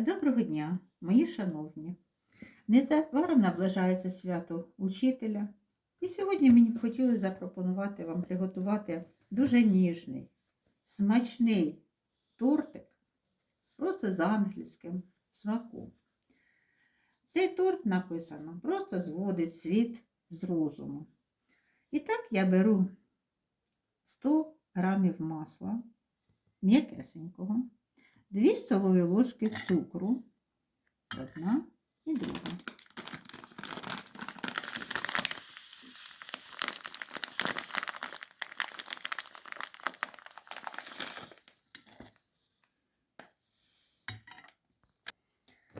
Доброго дня, мої шановні. Незабаром наближається свято учителя. І сьогодні мені б хотілося запропонувати вам приготувати дуже ніжний, смачний тортик, просто з англійським смаком. Цей торт написано просто зводить світ з розуму. І так я беру 100 грамів масла м'якесенького. 2 столові ложки цукру. Одна і друга.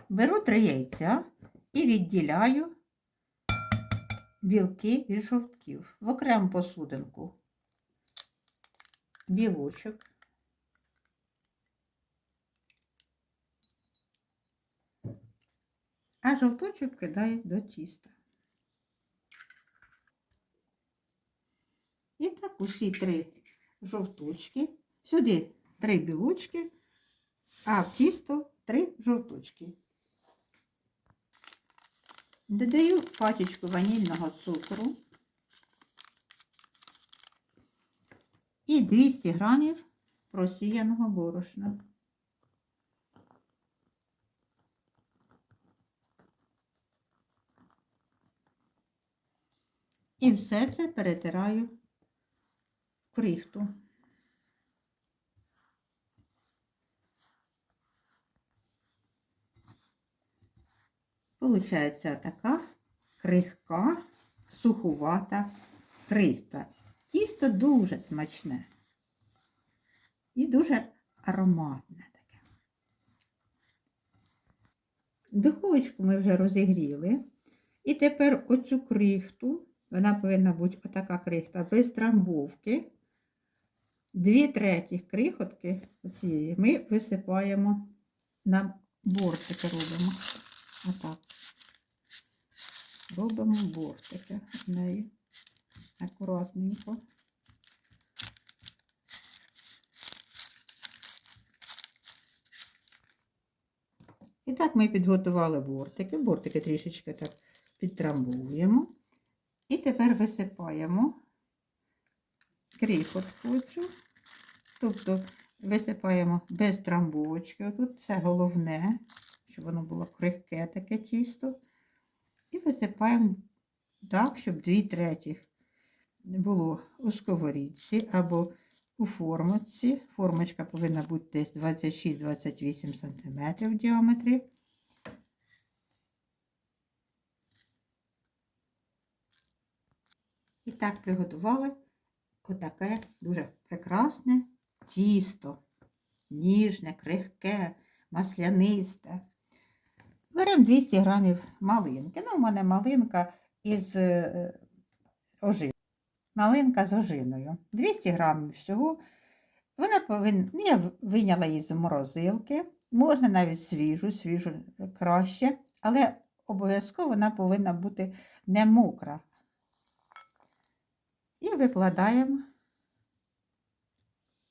Беру три яйця і відділяю білки від жовтків в окрему посудинку. Білочок. А жовточок кидаю до тіста. І так усі три жовточки, сюди три білочки, а в тісто три жовточки. Додаю пачечку ванільного цукру і 200 грамів просіяного борошна. І все це перетираю в крихту. Получається така крихка, сухувата крихта. Тісто дуже смачне і дуже ароматне таке. Духовочку ми вже розігріли. І тепер оцю крихту вона повинна бути отака крихта, без трамбовки. Дві третіх крихотки оцієї ми висипаємо на бортики робимо. Отак. Робимо бортики з нею. Акуратненько. І так ми підготували бортики. Бортики трішечки так підтрамбуємо. І тепер висипаємо крихотку цю, тобто висипаємо без трамбовочки. Тут це головне, щоб воно було крихке таке тісто. І висипаємо так, щоб 2 третіх було у сковорідці або у формочці. Формочка повинна бути десь 26-28 см в діаметрі. Так приготували отаке дуже прекрасне тісто, ніжне, крихке, маслянисте. Беремо 200 грамів малинки. Ну, у мене малинка із е, ожиною. Малинка з ожиною. 200 грамів всього. Вона повинна, ну, я виняла її з морозилки, можна навіть свіжу, свіжу краще, але обов'язково вона повинна бути не мокра, і викладаємо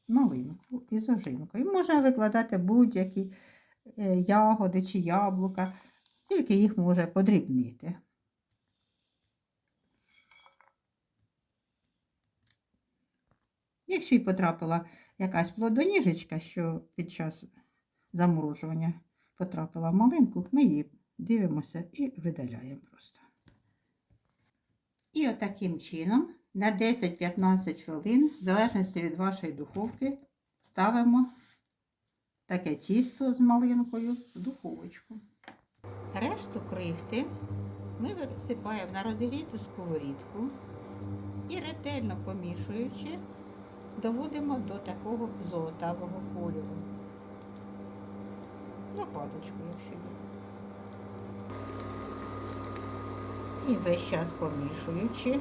малинку із ожинкою. Можна викладати будь-які е, ягоди чи яблука, тільки їх може подрібнити. Якщо й потрапила якась плодоніжечка, що під час заморожування потрапила в малинку, ми її дивимося і видаляємо просто. І отаким чином на 10-15 хвилин, в залежності від вашої духовки, ставимо таке тісто з малинкою в духовочку. Решту крихти ми висипаємо на розігріту сковорідку і ретельно помішуючи, доводимо до такого золотавого кольору. Лопаточку, якщо є. І весь час помішуючи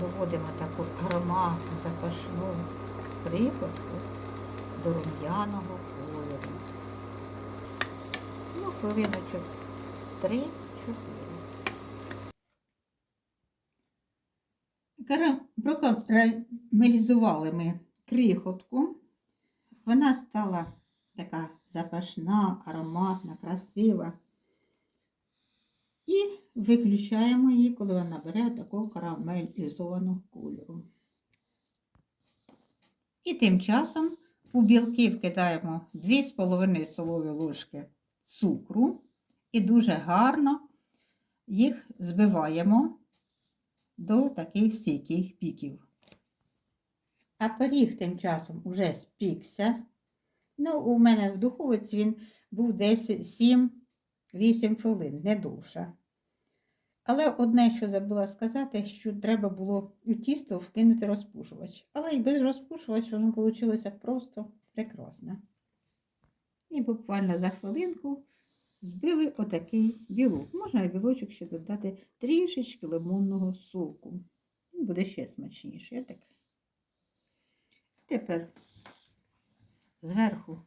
доводимо таку ароматну запашну прикладку до рум'яного кольору. Ну, хвилиночок 3-4. Прокарамелізували ми крихотку. Вона стала така запашна, ароматна, красива. І виключаємо її, коли вона набере такого карамелізованого кольору. І тим часом у білки вкидаємо 2,5 столові ложки цукру і дуже гарно їх збиваємо до таких стійких піків. А пиріг тим часом уже спікся. Ну, у мене в духовиці він був десь 7-8 хвилин, не довше. Але одне, що забула сказати, що треба було у тісто вкинути розпушувач. Але і без розпушувача воно вийшло просто прекрасно. І буквально за хвилинку збили отакий білок. Можна білочок ще додати трішечки лимонного соку. Він буде ще смачніше. Так. Тепер зверху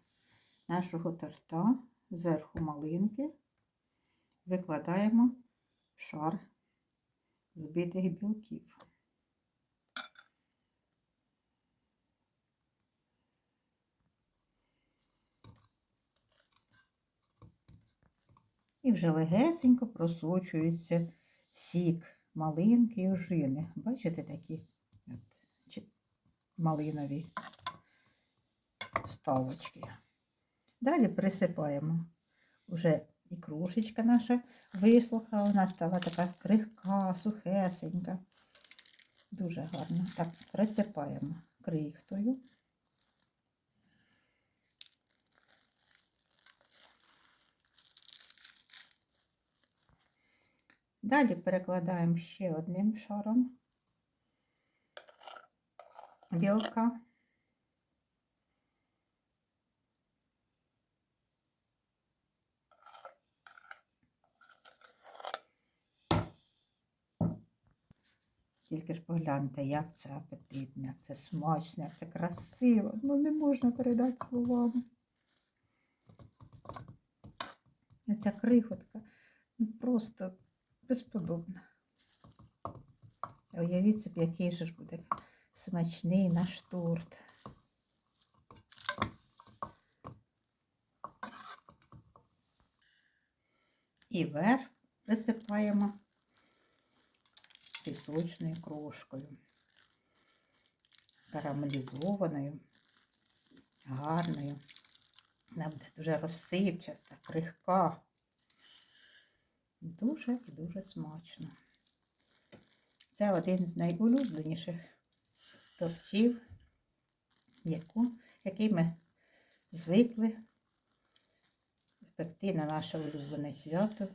нашого торта, зверху малинки, викладаємо шар збитих білків. І вже легесенько просочується сік малинки і ожини. Бачите такі малинові вставочки. Далі присипаємо вже і кружечка наша висохла, вона стала така крихка, сухесенька. Дуже гарно. Так, присипаємо крихтою. Далі перекладаємо ще одним шаром білка. Тільки ж погляньте, як це апетитно, як це смачно, як це красиво. Ну не можна передати словами. Ця крихотка ну, просто безподобна. Уявіть собі, який же ж буде смачний наш торт. І верх присипаємо пісочною крошкою, карамелізованою, гарною. Вона буде дуже розсипчаста, крихка. Дуже і дуже смачно. Це один з найулюбленіших тортів, яку, який ми звикли пекти на наше улюблене свято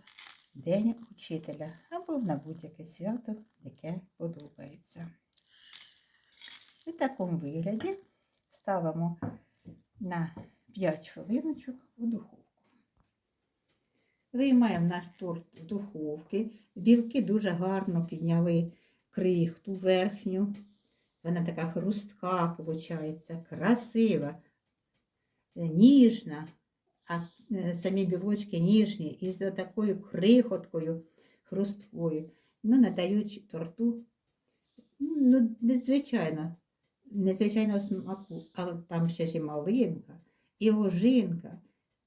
День учителя або на будь-яке свято, яке подобається. І в такому вигляді ставимо на 5 хвилиночок у духовку. Виймаємо наш торт з духовки. Білки дуже гарно підняли крихту верхню. Вона така хрустка, виходить, красива, ніжна, а е, самі білочки ніжні і з такою крихоткою хрусткою. Ну, надають торту ну, незвичайно, незвичайного смаку, але там ще ж і малинка, і ожинка,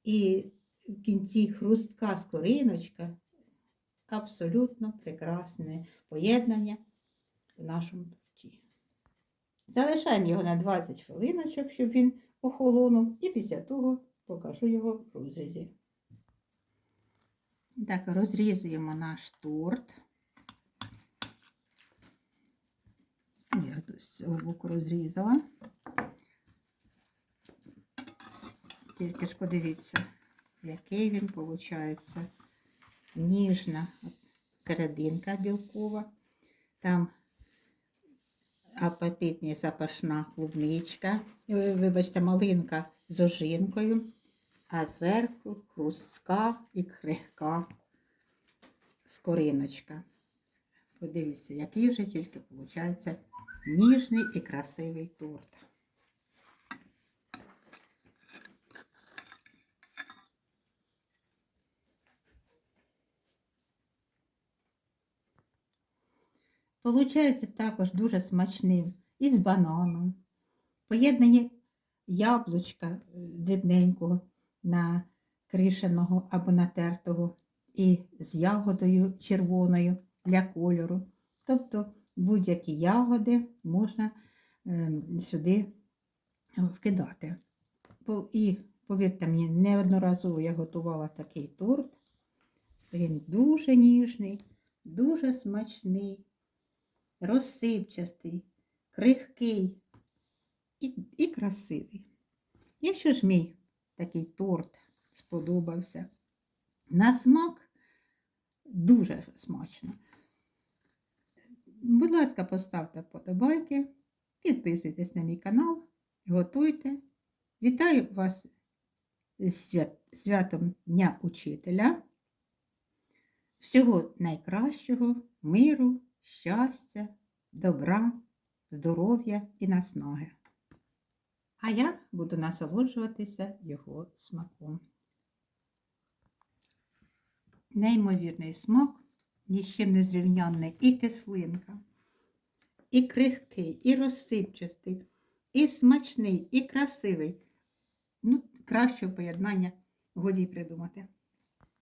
і в кінці хрустка скориночка. Абсолютно прекрасне поєднання в нашому торті. Залишаємо його на 20 хвилиночок, щоб він охолонув, і після того покажу його в розрізі. Так, розрізуємо наш торт. Я тут боку розрізала. Тільки ж подивіться, який він виходить. Ніжна серединка білкова. Там апетитні запашна клубничка, е, вибачте, малинка з ожинкою, а зверху хрустка і крихка скориночка. Подивіться, який вже тільки виходить ніжний і красивий торт. Получається також дуже смачним і з бананом. Поєднані яблучка е, дрібненького накришеного або натертого, і з ягодою червоною для кольору. Тобто будь-які ягоди можна ем, сюди вкидати. І повірте мені, неодноразово я готувала такий торт. Він дуже ніжний, дуже смачний, розсипчастий, крихкий і, і красивий. Якщо ж мій такий торт сподобався, на смак дуже смачно. Будь ласка, поставте вподобайки, підписуйтесь на мій канал, готуйте. Вітаю вас з святом Дня Учителя. Всього найкращого, миру, щастя, добра, здоров'я і наснаги. А я буду насолоджуватися його смаком. Неймовірний смак, ні з чим не зрівнянний і кислинка, і крихкий, і розсипчастий, і смачний, і красивий. Ну, кращого поєднання годі й придумати.